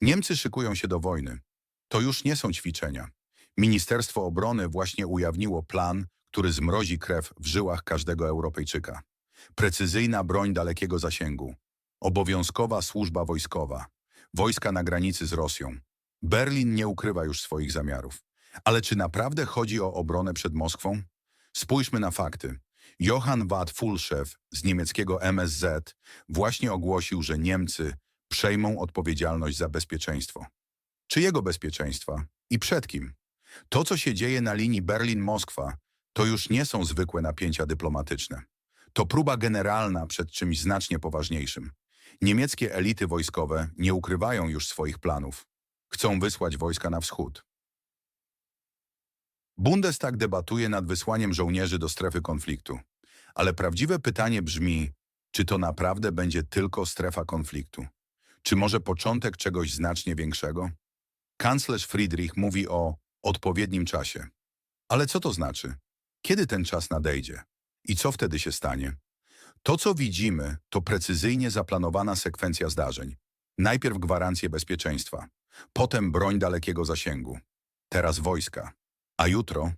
Niemcy szykują się do wojny. To już nie są ćwiczenia. Ministerstwo Obrony właśnie ujawniło plan, który zmrozi krew w żyłach każdego Europejczyka. Precyzyjna broń dalekiego zasięgu. Obowiązkowa służba wojskowa. Wojska na granicy z Rosją. Berlin nie ukrywa już swoich zamiarów. Ale czy naprawdę chodzi o obronę przed Moskwą? Spójrzmy na fakty. Johann Watt Fulszew z niemieckiego MSZ właśnie ogłosił, że Niemcy przejmą odpowiedzialność za bezpieczeństwo. Czyjego bezpieczeństwa i przed kim? To, co się dzieje na linii Berlin-Moskwa, to już nie są zwykłe napięcia dyplomatyczne. To próba generalna przed czymś znacznie poważniejszym. Niemieckie elity wojskowe nie ukrywają już swoich planów. Chcą wysłać wojska na wschód. Bundestag debatuje nad wysłaniem żołnierzy do strefy konfliktu. Ale prawdziwe pytanie brzmi, czy to naprawdę będzie tylko strefa konfliktu? Czy może początek czegoś znacznie większego? Kanclerz Friedrich mówi o odpowiednim czasie. Ale co to znaczy? Kiedy ten czas nadejdzie? I co wtedy się stanie? To, co widzimy, to precyzyjnie zaplanowana sekwencja zdarzeń. Najpierw gwarancje bezpieczeństwa, potem broń dalekiego zasięgu, teraz wojska, a jutro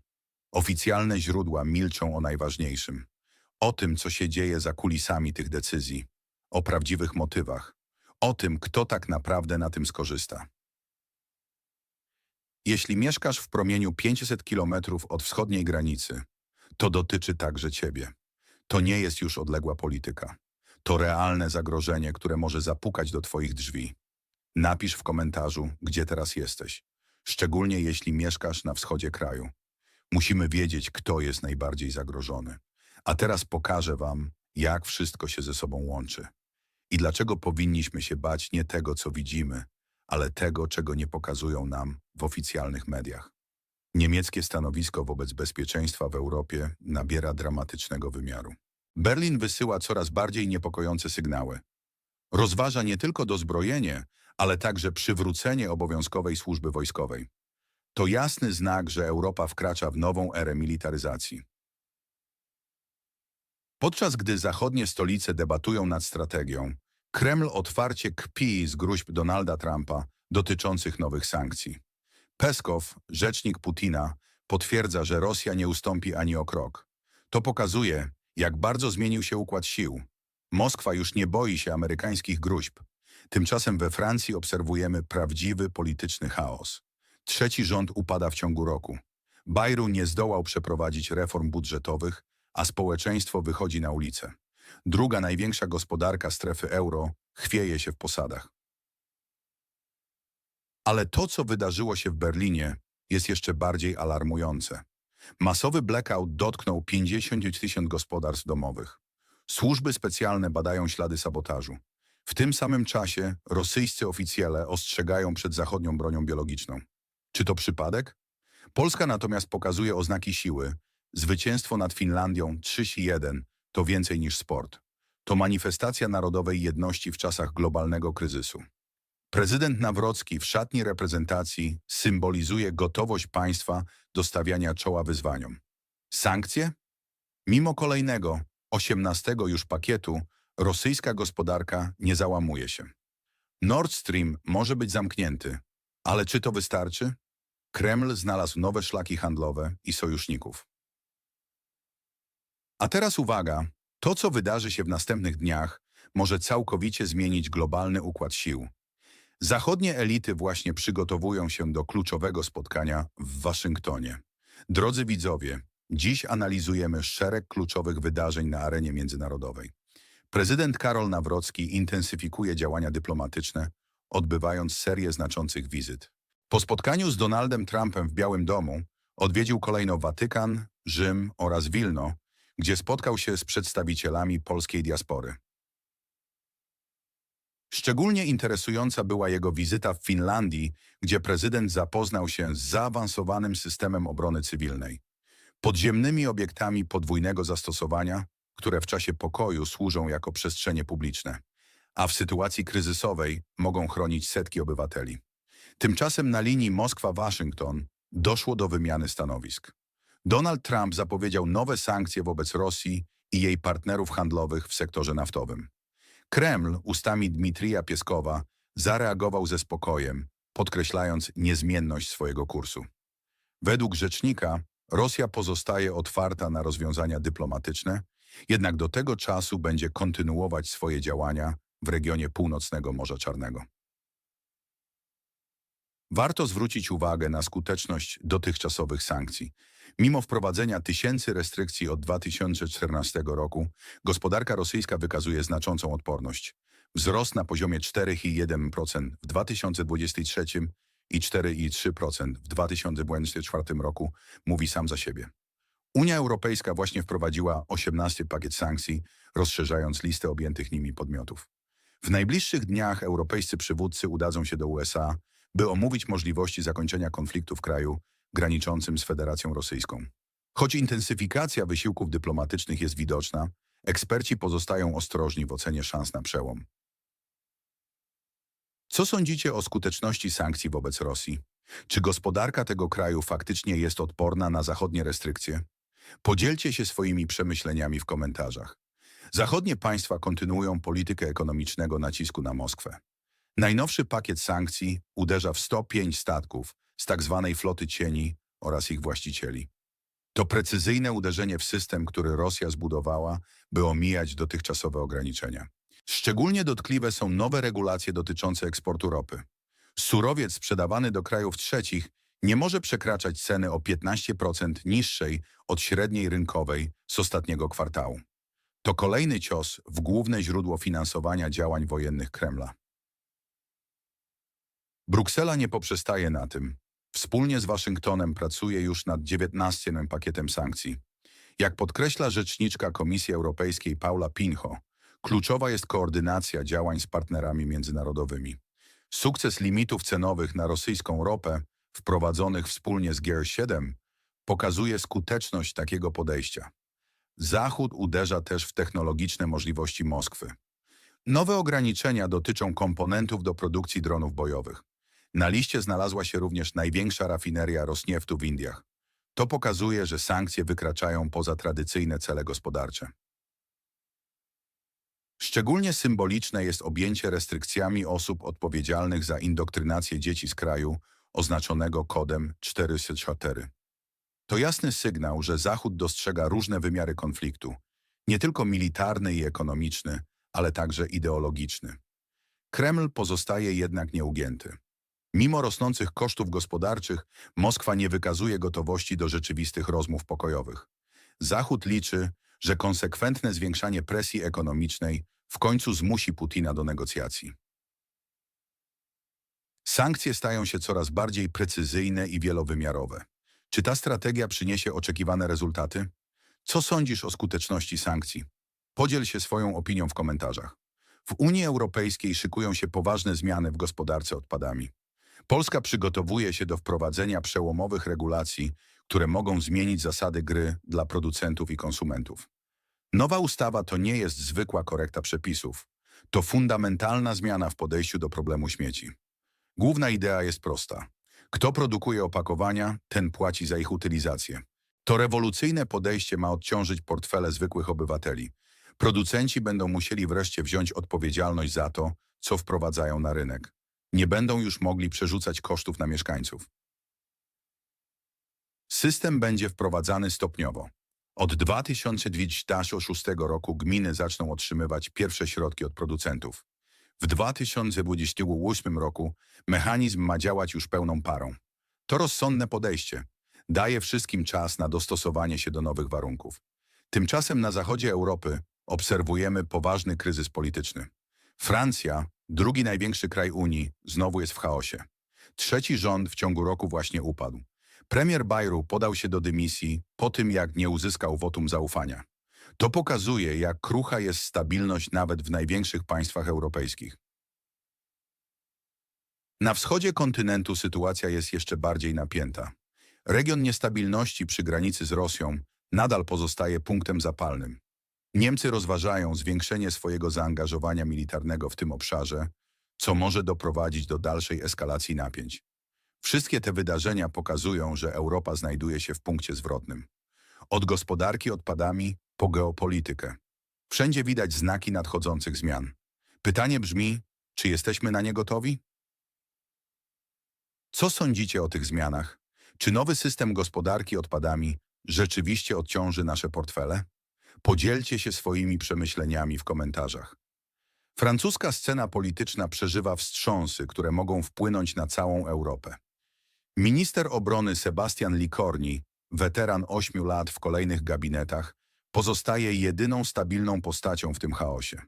oficjalne źródła milczą o najważniejszym. O tym, co się dzieje za kulisami tych decyzji, o prawdziwych motywach, o tym, kto tak naprawdę na tym skorzysta. Jeśli mieszkasz w promieniu 500 kilometrów od wschodniej granicy, to dotyczy także ciebie. To nie jest już odległa polityka. To realne zagrożenie, które może zapukać do twoich drzwi. Napisz w komentarzu, gdzie teraz jesteś, szczególnie jeśli mieszkasz na wschodzie kraju. Musimy wiedzieć, kto jest najbardziej zagrożony. A teraz pokażę wam, jak wszystko się ze sobą łączy. I dlaczego powinniśmy się bać nie tego, co widzimy, ale tego, czego nie pokazują nam w oficjalnych mediach. Niemieckie stanowisko wobec bezpieczeństwa w Europie nabiera dramatycznego wymiaru. Berlin wysyła coraz bardziej niepokojące sygnały. Rozważa nie tylko dozbrojenie, ale także przywrócenie obowiązkowej służby wojskowej. To jasny znak, że Europa wkracza w nową erę militaryzacji. Podczas gdy zachodnie stolice debatują nad strategią, Kreml otwarcie kpi z gruźb Donalda Trumpa dotyczących nowych sankcji. Peskow, rzecznik Putina, potwierdza, że Rosja nie ustąpi ani o krok. To pokazuje, jak bardzo zmienił się układ sił. Moskwa już nie boi się amerykańskich gruźb. Tymczasem we Francji obserwujemy prawdziwy polityczny chaos. Trzeci rząd upada w ciągu roku. Bajru nie zdołał przeprowadzić reform budżetowych, a społeczeństwo wychodzi na ulicę. Druga największa gospodarka strefy euro chwieje się w posadach. Ale to, co wydarzyło się w Berlinie, jest jeszcze bardziej alarmujące. Masowy blackout dotknął 50 tysięcy gospodarstw domowych. Służby specjalne badają ślady sabotażu. W tym samym czasie rosyjscy oficjele ostrzegają przed zachodnią bronią biologiczną. Czy to przypadek? Polska natomiast pokazuje oznaki siły. Zwycięstwo nad Finlandią 3-1 to więcej niż sport. To manifestacja narodowej jedności w czasach globalnego kryzysu. Prezydent Nawrocki w szatni reprezentacji symbolizuje gotowość państwa do stawiania czoła wyzwaniom. Sankcje? Mimo kolejnego, osiemnastego już pakietu, rosyjska gospodarka nie załamuje się. Nord Stream może być zamknięty, ale czy to wystarczy? Kreml znalazł nowe szlaki handlowe i sojuszników. A teraz uwaga, to co wydarzy się w następnych dniach może całkowicie zmienić globalny układ sił. Zachodnie elity właśnie przygotowują się do kluczowego spotkania w Waszyngtonie. Drodzy widzowie, dziś analizujemy szereg kluczowych wydarzeń na arenie międzynarodowej. Prezydent Karol Nawrocki intensyfikuje działania dyplomatyczne, odbywając serię znaczących wizyt. Po spotkaniu z Donaldem Trumpem w Białym Domu odwiedził kolejno Watykan, Rzym oraz Wilno, gdzie spotkał się z przedstawicielami polskiej diaspory. Szczególnie interesująca była jego wizyta w Finlandii, gdzie prezydent zapoznał się z zaawansowanym systemem obrony cywilnej, podziemnymi obiektami podwójnego zastosowania, które w czasie pokoju służą jako przestrzenie publiczne, a w sytuacji kryzysowej mogą chronić setki obywateli. Tymczasem na linii Moskwa-Waszyngton doszło do wymiany stanowisk. Donald Trump zapowiedział nowe sankcje wobec Rosji i jej partnerów handlowych w sektorze naftowym. Kreml ustami Dmitrija Pieskowa zareagował ze spokojem, podkreślając niezmienność swojego kursu. Według rzecznika Rosja pozostaje otwarta na rozwiązania dyplomatyczne, jednak do tego czasu będzie kontynuować swoje działania w regionie północnego Morza Czarnego. Warto zwrócić uwagę na skuteczność dotychczasowych sankcji. Mimo wprowadzenia tysięcy restrykcji od 2014 roku, gospodarka rosyjska wykazuje znaczącą odporność. Wzrost na poziomie 4,1% w 2023 i 4,3% w 2024 roku mówi sam za siebie. Unia Europejska właśnie wprowadziła 18 pakiet sankcji, rozszerzając listę objętych nimi podmiotów. W najbliższych dniach europejscy przywódcy udadzą się do USA, by omówić możliwości zakończenia konfliktu w kraju graniczącym z Federacją Rosyjską. Choć intensyfikacja wysiłków dyplomatycznych jest widoczna, eksperci pozostają ostrożni w ocenie szans na przełom. Co sądzicie o skuteczności sankcji wobec Rosji? Czy gospodarka tego kraju faktycznie jest odporna na zachodnie restrykcje? Podzielcie się swoimi przemyśleniami w komentarzach. Zachodnie państwa kontynuują politykę ekonomicznego nacisku na Moskwę. Najnowszy pakiet sankcji uderza w 105 statków z tzw. floty cieni oraz ich właścicieli. To precyzyjne uderzenie w system, który Rosja zbudowała, by omijać dotychczasowe ograniczenia. Szczególnie dotkliwe są nowe regulacje dotyczące eksportu ropy. Surowiec sprzedawany do krajów trzecich nie może przekraczać ceny o 15% niższej od średniej rynkowej z ostatniego kwartału. To kolejny cios w główne źródło finansowania działań wojennych Kremla. Bruksela nie poprzestaje na tym. Wspólnie z Waszyngtonem pracuje już nad 19 pakietem sankcji. Jak podkreśla rzeczniczka Komisji Europejskiej Paula Pinho, kluczowa jest koordynacja działań z partnerami międzynarodowymi. Sukces limitów cenowych na rosyjską ropę, wprowadzonych wspólnie z GR7, pokazuje skuteczność takiego podejścia. Zachód uderza też w technologiczne możliwości Moskwy. Nowe ograniczenia dotyczą komponentów do produkcji dronów bojowych. Na liście znalazła się również największa rafineria Rosnieftu w Indiach. To pokazuje, że sankcje wykraczają poza tradycyjne cele gospodarcze. Szczególnie symboliczne jest objęcie restrykcjami osób odpowiedzialnych za indoktrynację dzieci z kraju, oznaczonego kodem 404. To jasny sygnał, że Zachód dostrzega różne wymiary konfliktu, nie tylko militarny i ekonomiczny, ale także ideologiczny. Kreml pozostaje jednak nieugięty. Mimo rosnących kosztów gospodarczych, Moskwa nie wykazuje gotowości do rzeczywistych rozmów pokojowych. Zachód liczy, że konsekwentne zwiększanie presji ekonomicznej w końcu zmusi Putina do negocjacji. Sankcje stają się coraz bardziej precyzyjne i wielowymiarowe. Czy ta strategia przyniesie oczekiwane rezultaty? Co sądzisz o skuteczności sankcji? Podziel się swoją opinią w komentarzach. W Unii Europejskiej szykują się poważne zmiany w gospodarce odpadami. Polska przygotowuje się do wprowadzenia przełomowych regulacji, które mogą zmienić zasady gry dla producentów i konsumentów. Nowa ustawa to nie jest zwykła korekta przepisów. To fundamentalna zmiana w podejściu do problemu śmieci. Główna idea jest prosta. Kto produkuje opakowania, ten płaci za ich utylizację. To rewolucyjne podejście ma odciążyć portfele zwykłych obywateli. Producenci będą musieli wreszcie wziąć odpowiedzialność za to, co wprowadzają na rynek. Nie będą już mogli przerzucać kosztów na mieszkańców. System będzie wprowadzany stopniowo. Od 2026 roku gminy zaczną otrzymywać pierwsze środki od producentów. W 2028 roku mechanizm ma działać już pełną parą. To rozsądne podejście. Daje wszystkim czas na dostosowanie się do nowych warunków. Tymczasem na zachodzie Europy obserwujemy poważny kryzys polityczny. Francja, drugi największy kraj Unii, znowu jest w chaosie. Trzeci rząd w ciągu roku właśnie upadł. Premier Bayrou podał się do dymisji po tym, jak nie uzyskał wotum zaufania. To pokazuje, jak krucha jest stabilność nawet w największych państwach europejskich. Na wschodzie kontynentu sytuacja jest jeszcze bardziej napięta. Region niestabilności przy granicy z Rosją nadal pozostaje punktem zapalnym. Niemcy rozważają zwiększenie swojego zaangażowania militarnego w tym obszarze, co może doprowadzić do dalszej eskalacji napięć. Wszystkie te wydarzenia pokazują, że Europa znajduje się w punkcie zwrotnym. Od gospodarki odpadami po geopolitykę. Wszędzie widać znaki nadchodzących zmian. Pytanie brzmi, Czy jesteśmy na nie gotowi? Co sądzicie o tych zmianach? Czy nowy system gospodarki odpadami rzeczywiście odciąży nasze portfele? Podzielcie się swoimi przemyśleniami w komentarzach. Francuska scena polityczna przeżywa wstrząsy, które mogą wpłynąć na całą Europę. Minister obrony Sebastian Licorni, weteran ośmiu lat w kolejnych gabinetach, pozostaje jedyną stabilną postacią w tym chaosie.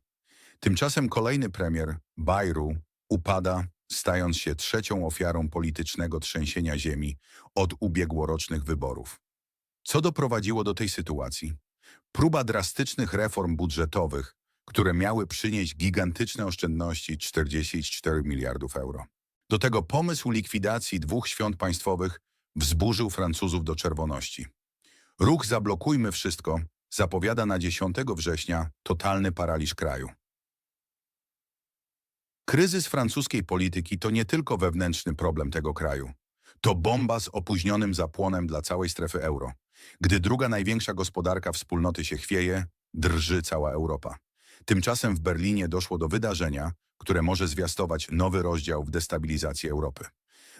Tymczasem kolejny premier, Bayrou, upada, stając się trzecią ofiarą politycznego trzęsienia ziemi od ubiegłorocznych wyborów. Co doprowadziło do tej sytuacji? Próba drastycznych reform budżetowych, które miały przynieść gigantyczne oszczędności 44 miliardów euro. Do tego pomysł likwidacji dwóch świąt państwowych wzburzył Francuzów do czerwoności. Ruch Zablokujmy Wszystko zapowiada na 10 września totalny paraliż kraju. Kryzys francuskiej polityki to nie tylko wewnętrzny problem tego kraju. To bomba z opóźnionym zapłonem dla całej strefy euro. Gdy druga największa gospodarka wspólnoty się chwieje, drży cała Europa. Tymczasem w Berlinie doszło do wydarzenia, które może zwiastować nowy rozdział w destabilizacji Europy.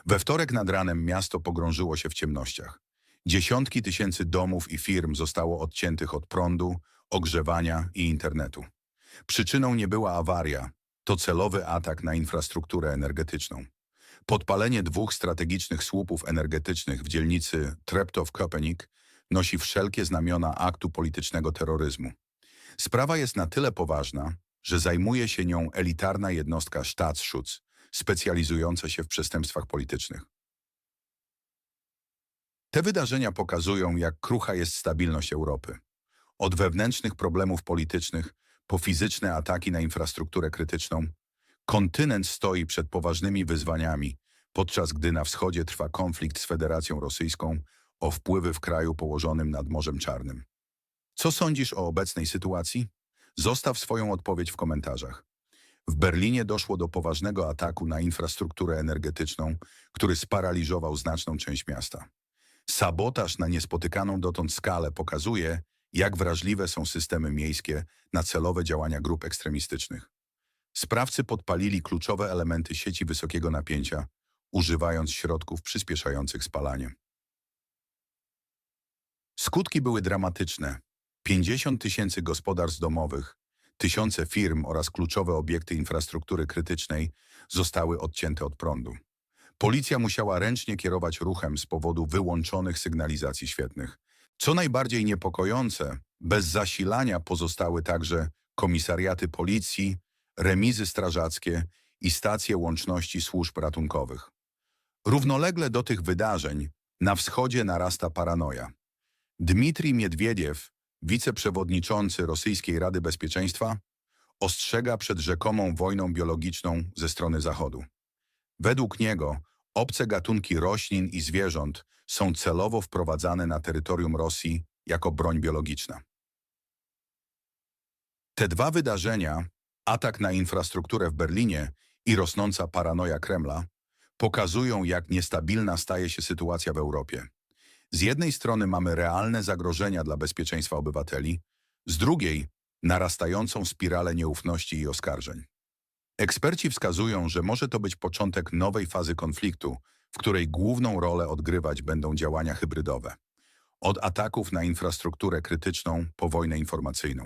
We wtorek nad ranem miasto pogrążyło się w ciemnościach. Dziesiątki tysięcy domów i firm zostało odciętych od prądu, ogrzewania i internetu. Przyczyną nie była awaria, to celowy atak na infrastrukturę energetyczną. Podpalenie dwóch strategicznych słupów energetycznych w dzielnicy Treptow-Köpenick nosi wszelkie znamiona aktu politycznego terroryzmu. Sprawa jest na tyle poważna, że zajmuje się nią elitarna jednostka Staatsschutz, specjalizująca się w przestępstwach politycznych. Te wydarzenia pokazują, jak krucha jest stabilność Europy. Od wewnętrznych problemów politycznych po fizyczne ataki na infrastrukturę krytyczną, kontynent stoi przed poważnymi wyzwaniami, podczas gdy na wschodzie trwa konflikt z Federacją Rosyjską o wpływy w kraju położonym nad Morzem Czarnym. Co sądzisz o obecnej sytuacji? Zostaw swoją odpowiedź w komentarzach. W Berlinie doszło do poważnego ataku na infrastrukturę energetyczną, który sparaliżował znaczną część miasta. Sabotaż na niespotykaną dotąd skalę pokazuje, jak wrażliwe są systemy miejskie na celowe działania grup ekstremistycznych. Sprawcy podpalili kluczowe elementy sieci wysokiego napięcia, używając środków przyspieszających spalanie. Skutki były dramatyczne. 50 tysięcy gospodarstw domowych, tysiące firm oraz kluczowe obiekty infrastruktury krytycznej zostały odcięte od prądu. Policja musiała ręcznie kierować ruchem z powodu wyłączonych sygnalizacji świetnych. Co najbardziej niepokojące, bez zasilania pozostały także komisariaty policji, remizy strażackie i stacje łączności służb ratunkowych. Równolegle do tych wydarzeń na wschodzie narasta paranoja. Dmitrij Miedwiediew, wiceprzewodniczący Rosyjskiej Rady Bezpieczeństwa, ostrzega przed rzekomą wojną biologiczną ze strony Zachodu. Według niego obce gatunki roślin i zwierząt są celowo wprowadzane na terytorium Rosji jako broń biologiczna. Te dwa wydarzenia, atak na infrastrukturę w Berlinie i rosnąca paranoja Kremla, pokazują, jak niestabilna staje się sytuacja w Europie. Z jednej strony mamy realne zagrożenia dla bezpieczeństwa obywateli, z drugiej narastającą spiralę nieufności i oskarżeń. Eksperci wskazują, że może to być początek nowej fazy konfliktu, w której główną rolę odgrywać będą działania hybrydowe. Od ataków na infrastrukturę krytyczną po wojnę informacyjną.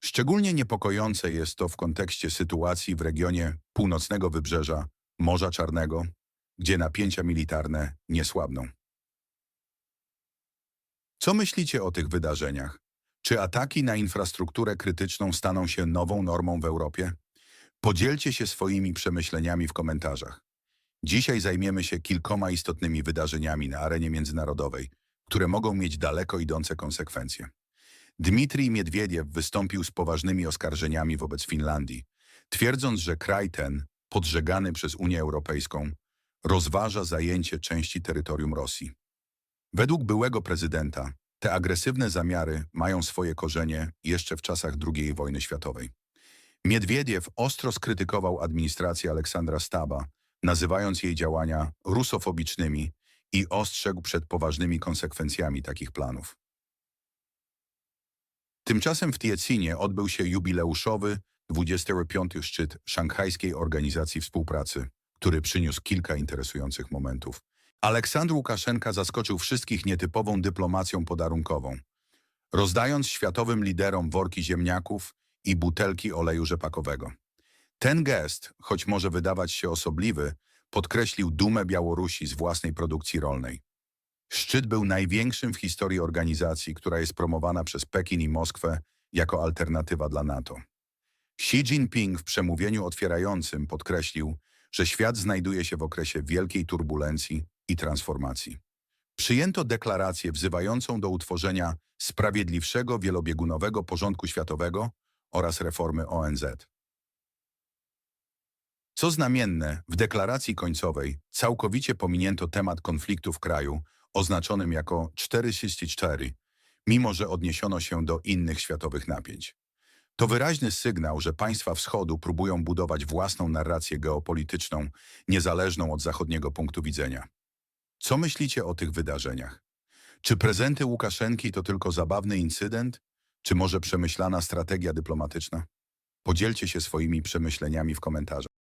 Szczególnie niepokojące jest to w kontekście sytuacji w regionie północnego wybrzeża Morza Czarnego, gdzie napięcia militarne nie słabną. Co myślicie o tych wydarzeniach? Czy ataki na infrastrukturę krytyczną staną się nową normą w Europie? Podzielcie się swoimi przemyśleniami w komentarzach. Dzisiaj zajmiemy się kilkoma istotnymi wydarzeniami na arenie międzynarodowej, które mogą mieć daleko idące konsekwencje. Dmitrij Miedwiediew wystąpił z poważnymi oskarżeniami wobec Finlandii, twierdząc, że kraj ten, podżegany przez Unię Europejską, rozważa zajęcie części terytorium Rosji. Według byłego prezydenta te agresywne zamiary mają swoje korzenie jeszcze w czasach II wojny światowej. Miedwiediew ostro skrytykował administrację Aleksandra Staba, nazywając jej działania rusofobicznymi i ostrzegł przed poważnymi konsekwencjami takich planów. Tymczasem w Tiecinie odbył się jubileuszowy 25. szczyt Szanghajskiej Organizacji Współpracy, który przyniósł kilka interesujących momentów. Aleksandr Łukaszenka zaskoczył wszystkich nietypową dyplomacją podarunkową, rozdając światowym liderom worki ziemniaków i butelki oleju rzepakowego. Ten gest, choć może wydawać się osobliwy, podkreślił dumę Białorusi z własnej produkcji rolnej. Szczyt był największym w historii organizacji, która jest promowana przez Pekin i Moskwę jako alternatywa dla NATO. Xi Jinping w przemówieniu otwierającym podkreślił, że świat znajduje się w okresie wielkiej turbulencji i transformacji. Przyjęto deklarację wzywającą do utworzenia sprawiedliwszego wielobiegunowego porządku światowego oraz reformy ONZ. Co znamienne, w deklaracji końcowej całkowicie pominięto temat konfliktu w kraju, oznaczonym jako 464, mimo że odniesiono się do innych światowych napięć. To wyraźny sygnał, że państwa wschodu próbują budować własną narrację geopolityczną, niezależną od zachodniego punktu widzenia. Co myślicie o tych wydarzeniach? Czy prezenty Łukaszenki to tylko zabawny incydent, czy może przemyślana strategia dyplomatyczna? Podzielcie się swoimi przemyśleniami w komentarzach.